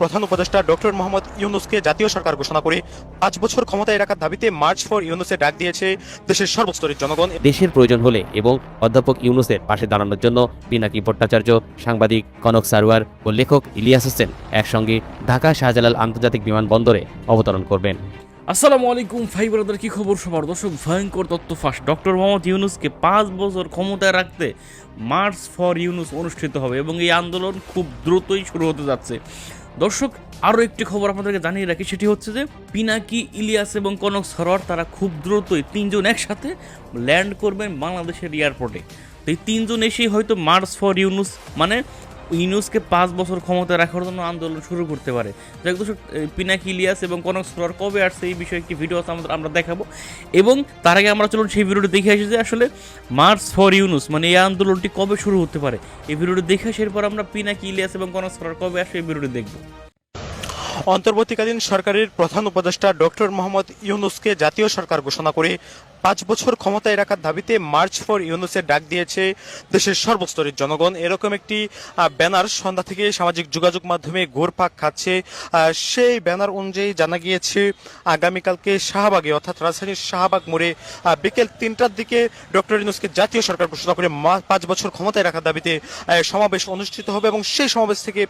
প্রধান উপদেষ্টা ডক্টর মোহাম্মদ ইউনুসকে জাতীয় সরকার ঘোষণা করে পাঁচ বছর ক্ষমতায় রাখার দাবিতে মার্চ ফর ইউনুসে ডাক দিয়েছে দেশের সর্বস্তরের জনগণ। দেশের প্রয়োজন হলে এবং অধ্যাপক ইউনুসের পাশে দাঁড়ানোর জন্য পিনাকি ভট্টাচার্য সাংবাদিক কনক সারোয়ার ও লেখক ইলিয়াস হোসেন একসঙ্গে ঢাকা শাহজালাল আন্তর্জাতিক বিমানবন্দরে অবতরণ করবেন। আসসালামু আলাইকুম ভাই ব্রাদার কি খবর সবার? দর্শক ভয়ঙ্কর তত্ত্ব ফাঁস। ডক্টর মোহাম্মদ ইউনুসকে পাঁচ বছর ক্ষমতায় রাখতে মার্চ ফর ইউনুস অনুষ্ঠিত হবে এবং এই আন্দোলন খুব দ্রুতই শুরু হতে যাচ্ছে। দর্শক, আরও একটি খবর আপনাদেরকে জানিয়ে রাখি, সেটি হচ্ছে যে পিনাকি, ইলিয়াস এবং কনক সরোয়ার তারা খুব দ্রুতই তিনজন একসাথে ল্যান্ড করবেন বাংলাদেশের এয়ারপোর্টে। তো এই তিনজন এসেই হয়তো মার্চ ফর ইউনুস মানে ইউনুসকে পাঁচ বছর ক্ষমতা রাখার জন্য আন্দোলন শুরু করতে পারে। যাই দর্শক পিনাকি ইলিয়াস এবং কনক সরোয়ার কবে আসছে এই বিষয়ে একটি ভিডিও আছে আমাদের, আমরা দেখাবো। এবং তার আগে আমরা চলুন সেই ভিডিওটি দেখে আসি যে আসলে মার্চ ফর ইউনুস মানে এই আন্দোলনটি কবে শুরু হতে পারে? এই ভিডিওটি দেখে আসি এরপর আমরা পিনাকি ইলিয়াস এবং কনক সরোয়ার কবে আসে এই ভিডিওটি দেখব। অন্তর্বর্তীকালীন সরকারের প্রধান উপদেষ্টা ডক্টর মোহাম্মদ ইউনুসকে জাতীয় সরকার ঘোষণা করে পাঁচ বছর ক্ষমতায় রাখার দাবিতে মার্চ ফর ইউনুসের ডাক দিয়েছে দেশের সর্বস্তরের জনগণ। এরকম একটি ব্যানার সন্ধ্যা থেকে সামাজিক যোগাযোগ মাধ্যমে ঘুরপাক খাচ্ছে। সেই ব্যানার অনুযায়ী জানা গিয়েছে, আগামীকালকে শাহবাগে, অর্থাৎ রাজধানীর শাহবাগ মোড়ে বিকেল তিনটার দিকে ডক্টর ইউনুসকে জাতীয় সরকার ঘোষণা করে পাঁচ বছর ক্ষমতায় রাখার দাবিতে সমাবেশ অনুষ্ঠিত হবে এবং সেই সমাবেশ থেকে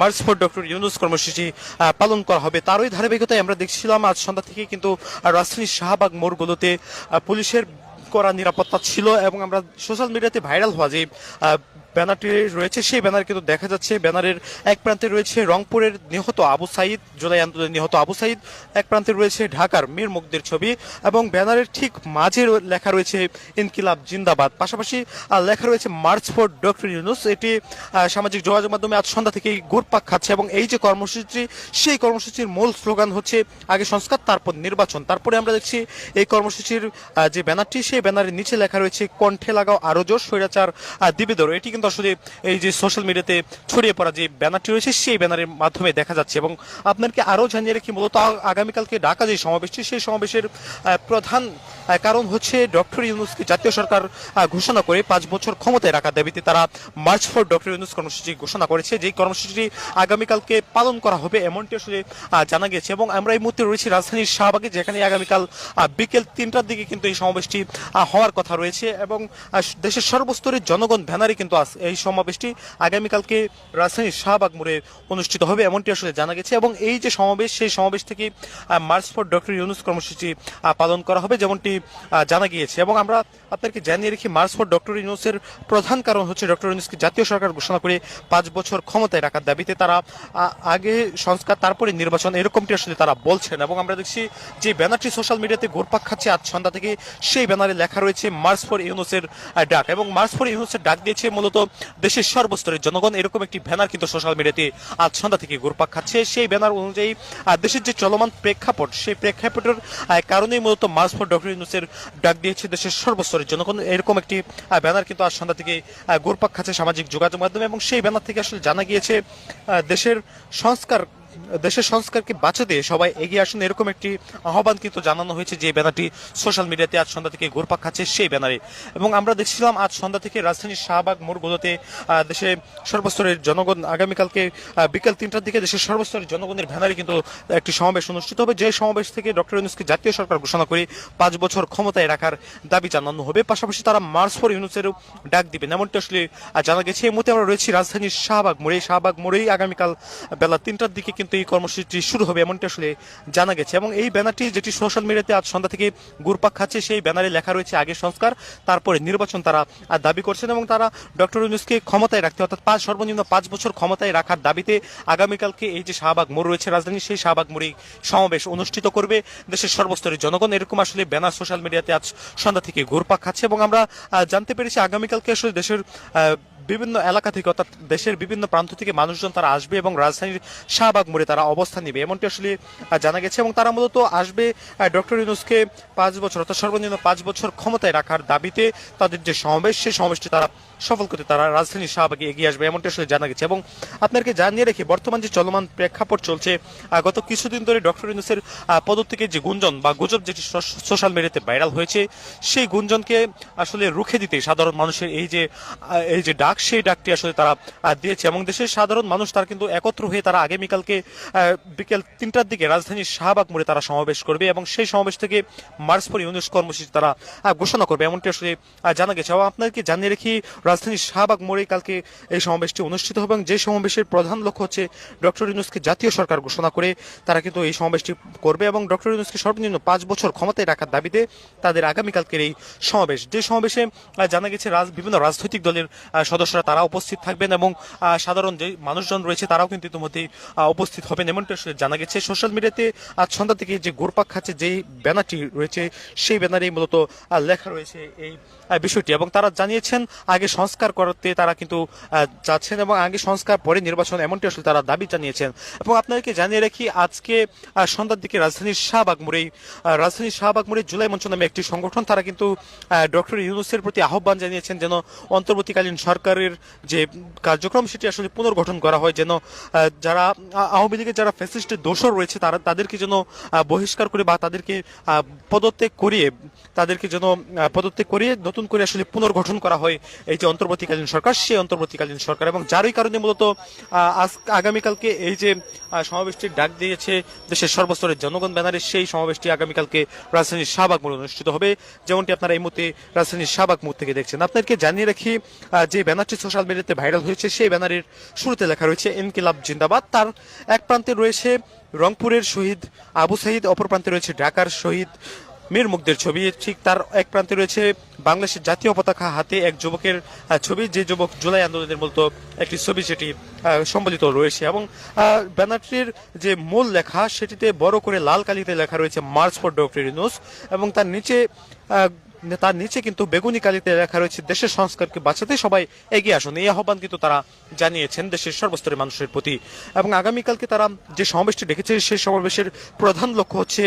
মার্চ ফর ডক্টর ইউনুস কর্মসূচি পালন করা হবে। তারই ধারাবাহিকতায় আমরা দেখছিলাম, আজ সন্ধ্যা থেকে কিন্তু রাজধানীর শাহবাগ মোড়গুলোতে পুলিশের করা নিরাপত্তা ছিল এবং আমরা সোশ্যাল মিডিয়াতে ভাইরাল হওয়া যে ব্যানারটি রয়েছে, সেই ব্যানার কিন্তু দেখা যাচ্ছে, ব্যানারের এক প্রান্তে রয়েছে রংপুরের নিহত আবু সাইদ, জুলাই আন্দোলনে নিহত আবু সাইদ, এক প্রান্তে রয়েছে ঢাকার মীর মুগ্ধের ছবি এবং ব্যানারের ঠিক মাঝে লেখা রয়েছে ইনকিলাব জিন্দাবাদ। পাশাপাশি লেখা রয়েছে মার্চ ফর ডক্টর ইউনুস। এটি সামাজিক যোগাযোগ মাধ্যমে আজ সন্ধ্যা থেকেই ঘুরপাক খাচ্ছে এবং এই যে কর্মসূচি, সেই কর্মসূচির মূল স্লোগান হচ্ছে আগে সংস্কার, তারপর নির্বাচন। তারপরে আমরা দেখছি এই কর্মসূচির যে ব্যানারটি, সেই ব্যানারের নিচে লেখা রয়েছে, কণ্ঠে লাগাও আরও জোর, স্বৈরাচার দিবেদর এটি কিন্তু আসলে এই যে সোশ্যাল মিডিয়াতে ছড়িয়ে পড়া যে ব্যানারটি রয়েছে, সেই ব্যানারের মাধ্যমে দেখা যাচ্ছে এবং আপনাকে আরও জানিয়ে রাখি, মূলত আগামীকালকে ঢাকা যে সমাবেশটি, সেই সমাবেশের প্রধান কারণ হচ্ছে ডক্টর ইউনুসকে জাতীয় সরকার ঘোষণা করে পাঁচ বছর ক্ষমতায় রাখার দাবিতে তারা মার্চ ফর ডক্টর ইউনুস কর্মসূচি ঘোষণা করেছে। যেই কর্মসূচিটি আগামীকালকে পালন করা হবে এমনটি আসলে জানা গেছে এবং আমরা এই মুহূর্তে রয়েছি রাজধানীর শাহবাগে, যেখানে আগামীকাল বিকেল তিনটার দিকে কিন্তু এই সমাবেশটি হওয়ার কথা রয়েছে এবং দেশের সর্বস্তরের জনগণ ব্যানারে কিন্তু আস- এই সমাবেশটি আগামীকালকে রাজধানীর শাহবাগ মোড়ে অনুষ্ঠিত হবে, এমনটি আসলে জানা গেছে। এবং এই যে সমাবেশ, সেই সমাবেশ থেকে মার্চ ফর ডক্টর ইউনুস কর্মসূচি পালন করা হবে, যেমনটি জানা গিয়েছে। এবং আমরা আপনাকে জানিয়ে রেখি, মার্চ ফর ডক্টর ইউনুসের প্রধান কারণ হচ্ছে ডক্টর ইউনুসকে জাতীয় সরকার ঘোষণা করে পাঁচ বছর ক্ষমতায় রাখার দাবিতে তারা আগে সংস্কার, তারপরে নির্বাচন, এরকমটি আসলে তারা বলছেন। এবং আমরা দেখছি যে ব্যানারটি সোশ্যাল মিডিয়াতে ঘুরপাক খাচ্ছে আজ সন্ধ্যা থেকে, সেই ব্যানারে লেখা রয়েছে, মার্চ ফর ইউনুসের ডাক। এবং মার্চ ফর ইউনুসের ডাক দিয়েছে মূলত দেশের সর্বস্তরের জনগণ এরকম একটি ব্যানার কিন্তু সোশ্যাল মিডিয়াতে আজ সন্ধ্যা থেকে ঘুরপাক খাচ্ছে। সেই ব্যানার অনুযায়ী দেশের যে চলমান প্রেক্ষাপট, সেই প্রেক্ষাপটের কারণেই মূলত মার্চ ডক্টর ইউনুসের ডাক দিয়েছে দেশের সর্বস্তরের জনগণ। এরকম একটি ব্যানার কিন্তু আজ সন্ধ্যা থেকে ঘুরপাক খাচ্ছে সামাজিক যোগাযোগ মাধ্যমে এবং সেই ব্যানার থেকে আসলে জানা গিয়েছে দেশের সংস্কার দেশের সংস্কারকে বাঁচাতে সবাই এগিয়ে আসুন, এরকম একটি আহ্বান কিন্তু জানানো হয়েছে যে ব্যানারটি সোশ্যাল মিডিয়াতে আজ সন্ধ্যা থেকে ঘুরপাক খাচ্ছে সেই ব্যানারে। এবং আমরা দেখছিলাম আজ সন্ধ্যা থেকে রাজধানীর শাহবাগ মোড়গুলোতে দেশে সর্বস্তরের জনগণ, আগামীকালকে বিকেল তিনটার দিকে দেশের সর্বস্তরের জনগণের ব্যানারে কিন্তু একটি সমাবেশ অনুষ্ঠিত হবে। যে সমাবেশ থেকে ডক্টর ইউনুসকে জাতীয় সরকার ঘোষণা করে পাঁচ বছর ক্ষমতায় রাখার দাবি জানানো হবে। পাশাপাশি তারা মার্চ ফর ইউনুসেরও ডাক দিবেন। এমনটি আসলে জানা গেছে। এই মুহূর্তে আমরা রয়েছি রাজধানীর শাহবাগ মোড়ে। শাহবাগ মোড়েই আগামীকাল বেলা তিনটার দিকে কিন্তু এই কর্মসূচিটি শুরু হবে এমনটি আসলে জানা গেছে। এবং এই ব্যানারটি যেটি সোশ্যাল মিডিয়াতে আজ সন্ধ্যা থেকে গুরপাক খাচ্ছে, সেই ব্যানারে লেখা রয়েছে আগে সংস্কার, তারপরে নির্বাচন তারা দাবি করছেন এবং তারা ডক্টর ইউনুসকে ক্ষমতায় রাখতে, অর্থাৎ পাঁচ সর্বনিম্ন পাঁচ বছর ক্ষমতায় রাখার দাবিতে আগামীকালকে এই যে শাহবাগ মোড় রয়েছে রাজধানী, সেই শাহবাগ মোড়ে সমাবেশ অনুষ্ঠিত করবে দেশের সর্বস্তরের জনগণ। এরকম আসলে ব্যানার সোশ্যাল মিডিয়াতে আজ সন্ধ্যা থেকে ঘুরপাক খাচ্ছে এবং আমরা জানতে পেরেছি আগামীকালকে আসলে দেশের বিভিন্ন এলাকা থেকে অর্থাৎ দেশের বিভিন্ন প্রান্ত থেকে মানুষজন তারা আসবে এবং রাজধানীর শাহবাগ মোড়ে তারা অবস্থান নেবে। এমনটি আসলে জানা গেছে এবং তারা মূলত আসবে ডক্টর ইউনুসকে পাঁচ বছর অর্থাৎ সর্বনিম্ন পাঁচ বছর ক্ষমতায় রাখার দাবিতে তাদের যে সমাবেশ, সেই সমাবেশটি তারা সফল করতে তারা রাজধানী শাহবাগে এগিয়ে আসবে এমনটা আসলে জানা গেছে। এবং আপনাদেরকে জানিয়ে রেখে, বর্তমান যে চলমান প্রেক্ষাপট চলছে গত কিছুদিন ধরে ডক্টর ইউনুসের পদত্যাগের যে গুঞ্জন বা গুজব যেটি সোশ্যাল মিডিয়াতে ভাইরাল হয়েছে, সেই গুঞ্জনকে আসলে রুখে দিতে সাধারণ মানুষের এই যে এই যে ডাক, সেই ডাকটি আসলে তারা দিয়েছে। এবং দেশের সাধারণ মানুষ তারা কিন্তু একত্র হয়ে তারা আগামীকালকে বিকেল তিনটার দিকে রাজধানীর শাহবাগ মোড়ে তারা সমাবেশ করবে এবং সেই সমাবেশ থেকে মার্চ ফর ইউনুস কর্মসূচি তারা ঘোষণা করবে, এমনটি আসলে জানা গেছে। এবং আপনাদেরকে জানিয়ে রাখি রাজধানীর শাহবাগ মোড়ে কালকে এই সমাবেশটি অনুষ্ঠিত হবে এবং যে সমাবেশের প্রধান লক্ষ্য হচ্ছে ডক্টর ইউনুসকে জাতীয় সরকার ঘোষণা করে তারা কিন্তু এই সমাবেশটি করবে এবং ডক্টর ইউনুসকে সর্বনিম্ন পাঁচ বছর ক্ষমতায় রাখার দাবিতে তাদের আগামীকালকের এই সমাবেশ। যে সমাবেশে জানা গেছে বিভিন্ন রাজনৈতিক দলের সদস্যরা তারা উপস্থিত থাকবেন এবং সাধারণ যে মানুষজন রয়েছে তারাও কিন্তু ইতিমধ্যেই উপস্থিত হবেন এমনটা জানা গেছে। সোশ্যাল মিডিয়াতে আজ সন্ধ্যা থেকে যে গোরপাক খাচ্ছে যেই ব্যানারটি রয়েছে, সেই ব্যানারেই মূলত লেখা রয়েছে এই বিষয়টি এবং তারা জানিয়েছেন, আগে সংস্কার করতে তারা কিন্তু যাচ্ছেন এবং আগে সংস্কার, পরে নির্বাচন, এমনটি আসলে তারা দাবি জানিয়েছেন। এবং আপনাদেরকে জানিয়ে রাখি, আজকে সন্ধ্যার দিকে রাজধানীর শাহবাগ রাজধানীর শাহবাগ মোড়ে জুলাই মঞ্চ নামে একটি সংগঠন, তারা কিন্তু ডক্টর ইউনুসের প্রতি আহ্বান জানিয়েছেন যেন অন্তর্বর্তীকালীন সরকারের যে কার্যক্রম, সেটি আসলে পুনর্গঠন করা হয়, যেন যারা আওয়ামী লীগের যারা ফ্যাসিস্টের দোষর রয়েছে, তারা, তাদেরকে যেন বহিষ্কার করে বা তাদেরকে পদত্যাগ করিয়ে, তাদেরকে যেন পদত্যাগ করিয়ে নতুন করে আসলে পুনর্গঠন করা হয়, এই যে অন্তর্বর্তীকালীন সরকার সেই অন্তর্বর্তীকালীন সরকার এবং যারই কারণে মূলত আজ, আগামীকালকে এই যে সমাবেশটির ডাক দিয়েছে দেশের সর্বস্তরের জনগণ ব্যানারে, সেই সমাবেশটি আগামীকালকে রাজধানীর শাহবাগ মোড়ে অনুষ্ঠিত হবে। যেমনটি আপনারা এই মুহূর্তে রাজধানীর শাহবাগ মোড় থেকে দেখছেন। আপনাদেরকে জানিয়ে রাখি যে ব্যানারটি সোশ্যাল মিডিয়াতে ভাইরাল হয়েছে, সেই ব্যানারের শুরুতে লেখা রয়েছে, ইনকিলাব জিন্দাবাদ। তার এক প্রান্তে রয়েছে রংপুরের শহীদ আবু সাহিদ অপর প্রান্তে রয়েছে ঢাকার শহীদ মীর মুগ্ধের ছবি। ঠিক তার এক প্রান্তে রয়েছে বাংলাদেশের জাতীয় পতাকা হাতে এক যুবকের ছবি। যে যুবক জুলাই আন্দোলনের মতো একটি ছবি সেটি সম্বলিত রয়েছে এবং ব্যানারটির যে মূল লেখা সেটিতে বড় করে লাল কালিতে লেখা রয়েছে মার্চ ফর ডক্টর ইউনুস এবং তার নিচে তার নিচে কিন্তু বেগুনি কালিতে লেখা রয়েছে, দেশের সংস্কারকে বাঁচাতে সবাই এগিয়ে আসুন। এই আহ্বান কিন্তু তারা জানিয়েছেন দেশের সর্বস্তরের মানুষের প্রতি। এবং আগামীকালকে তারা যে সমাবেশটি ডেকেছে সেই সমাবেশের প্রধান লক্ষ্য হচ্ছে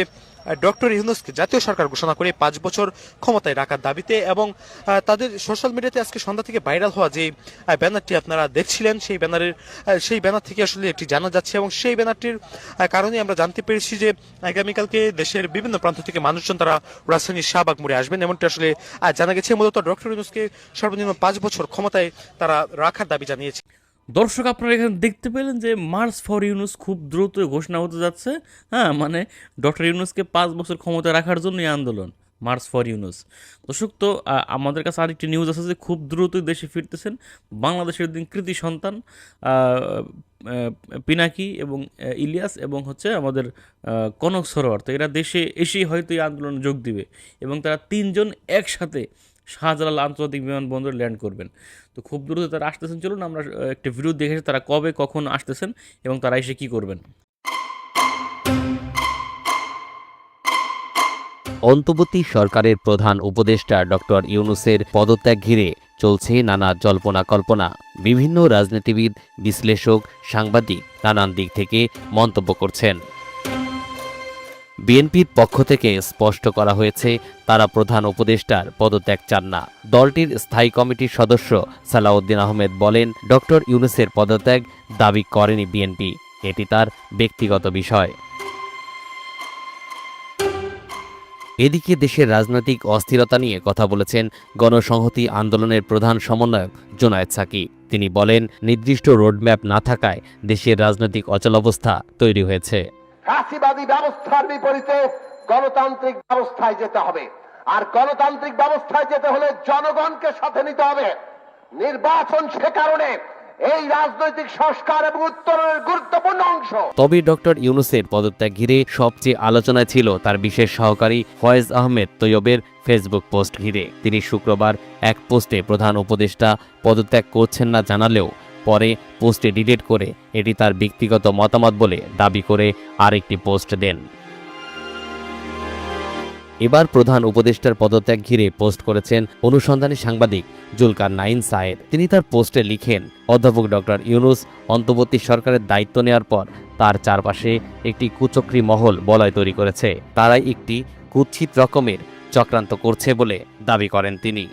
ডক্টর ইউনুসকে জাতীয় সরকার ঘোষণা করে পাঁচ বছর ক্ষমতায় রাখার দাবিতে এবং তাদের সোশ্যাল মিডিয়াতে আজকে সন্ধ্যা থেকে ভাইরাল হওয়া যে ব্যানারটি আপনারা দেখছিলেন, সেই ব্যানারের সেই ব্যানার থেকে আসলে একটি জানা যাচ্ছে এবং সেই ব্যানারটির কারণে আমরা জানতে পেরেছি যে, আগামীকালকে দেশের বিভিন্ন প্রান্ত থেকে মানুষজন তারা রাজধানীর শাহবাগ মোড়ে আসবেন এমনটি আসলে জানা গেছে। মূলত ডক্টর ইউনুসকে সর্বনিম্ন পাঁচ বছর ক্ষমতায় তারা রাখার দাবি জানিয়েছে। দর্শক, আপনারা এখানে দেখতে পেলেন যে মার্চ ফর ইউনুস খুব দ্রুত ঘোষণা হতে যাচ্ছে। হ্যাঁ মানে ডক্টর ইউনুসকে পাঁচ বছর ক্ষমতা রাখার জন্য এই আন্দোলন মার্চ ফর ইউনুস দর্শক, তো আমাদের কাছে আরেকটি নিউজ আছে যে খুব দ্রুতই দেশে ফিরতেছেন বাংলাদেশের দিন কৃতি সন্তান পিনাকি এবং ইলিয়াস এবং হচ্ছে আমাদের কনক সরোয়ার। তো এরা দেশে এসেই হয়তো এই আন্দোলনে যোগ দিবে এবং তারা তিনজন একসাথে শাহজালাল আন্তর্জাতিক বিমানবন্দরে ল্যান্ড করবেন। তো খুব দ্রুত তারা আসতেছেন। চলুন আমরা একটা ভিডিও দেখেছি তারা কবে, কখন আসতেছেন এবং তারা এসে কি করবেন। অন্তর্বর্তী সরকারের প্রধান উপদেষ্টা ডক্টর ইউনুসের পদত্যাগ ঘিরে চলছে নানা জল্পনা কল্পনা। বিভিন্ন রাজনীতিবিদ, বিশ্লেষক, সাংবাদিক নানান দিক থেকে মন্তব্য করছেন। বিএনপির পক্ষ থেকে স্পষ্ট করা হয়েছে, তারা প্রধান উপদেষ্টার পদত্যাগ চান না। দলটির স্থায়ী কমিটির সদস্য সালাউদ্দিন আহমেদ বলেন, ডক্টর ইউনুসের পদত্যাগ দাবি করেনি বিএনপি। এটি তার ব্যক্তিগত বিষয়। এদিকে দেশের রাজনৈতিক অস্থিরতা নিয়ে কথা বলেছেন গণসংহতি আন্দোলনের প্রধান সমন্বয়ক জোনায়েদ সাকি। তিনি বলেন, নির্দিষ্ট রোডম্যাপ না থাকায় দেশের রাজনৈতিক অচলাবস্থা তৈরি হয়েছে। ফাঁসিবাদী ব্যবস্থার বিপরীতে গণতান্ত্রিক ব্যবস্থায় যেতে হবে। আর গণতান্ত্রিক ব্যবস্থায় যেতে হলে জনগণকে সাথে নিতে হবে। নির্বাচন সে কারণে এই রাজনৈতিক সংস্কার এবং উত্তরণের গুরুত্বপূর্ণ অংশ। তবে ডক্টর ইউনুসের পদত্যাগ ঘিরে সবচেয়ে আলোচনায় ছিল তার বিশেষ সহকারী ফয়েজ আহমেদ তৈয়বের ফেসবুক পোস্ট ঘিরে। তিনি শুক্রবার এক পোস্টে প্রধান উপদেষ্টা পদত্যাগ করছেন না জানালেও পরে পোস্টে ডিলিট করে এটি তার ব্যক্তিগত মতামত বলে দাবি করে আরেকটি পোস্ট দেন। এবার প্রধান উপদেষ্টার পদত্যাগ ঘিরে পোস্ট করেছেন অনুসন্ধানী সাংবাদিক জুলকার নাইন সায়েদ। তিনি তার পোস্টে লিখেন, অধ্যাপক ডক্টর ইউনুস অন্তর্বর্তী সরকারের দায়িত্ব নেওয়ার পর তার চারপাশে একটি কুচক্রী মহল বলয় তৈরি করেছে। তারাই একটি কুৎসিত রকমের চক্রান্ত করছে বলে দাবি করেন তিনি।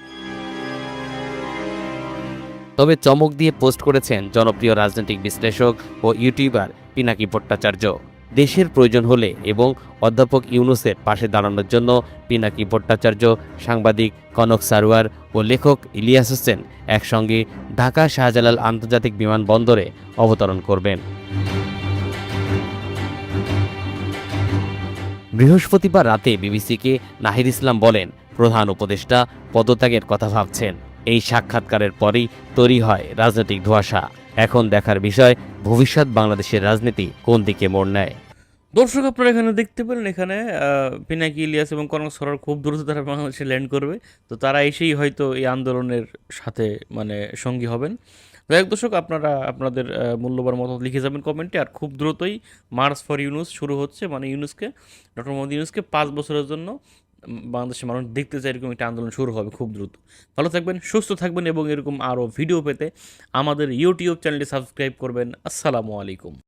তবে চমক দিয়ে পোস্ট করেছেন জনপ্রিয় রাজনৈতিক বিশ্লেষক ও ইউটিউবার পিনাকি ভট্টাচার্য। দেশের প্রয়োজন হলে এবং অধ্যাপক ইউনুসের পাশে দাঁড়ানোর জন্য পিনাকি ভট্টাচার্য, সাংবাদিক কনক সারোয়ার ও লেখক ইলিয়াস হোসেন একসঙ্গে ঢাকা শাহজালাল আন্তর্জাতিক বিমানবন্দরে অবতরণ করবেন। বৃহস্পতিবার রাতে বিবিসিকে নাহির ইসলাম বলেন, প্রধান উপদেষ্টা পদত্যাগের কথা ভাবছেন। এই সাক্ষাৎকারের পরেই তৈরি হয় রাজনৈতিক ধোঁয়াশা। এখন দেখার বিষয়, ভবিষ্যৎ বাংলাদেশের রাজনীতি কোন দিকে মোড় নেয়? দর্শক, আপনারা এখানে দেখতে পেলেন এখানে পিনাকি ইলিয়াস এবং কনক সরার খুব দ্রুত তারা বাংলাদেশে ল্যান্ড করবে। তো তারা এসেই হয়তো এই আন্দোলনের সাথে মানে সঙ্গী হবেন। যাই দর্শক, আপনারা, আপনাদের মূল্যবান মত লিখে যাবেন কমেন্টে। আর খুব দ্রুতই মার্চ ফর ইউনুস শুরু হচ্ছে মানে ইউনুসকে, ডক্টর মোহাম্মদ ইউনুসকে পাঁচ বছরের জন্য বাংলাদেশের মানুষ দেখতে চায় এরকম একটা আন্দোলন শুরু হবে খুব দ্রুত। ভালো থাকবেন, সুস্থ থাকবেন এবং এরকম আরও ভিডিও পেতে আমাদের ইউটিউব চ্যানেলটি সাবস্ক্রাইব করবেন। আসসালামু আলাইকুম।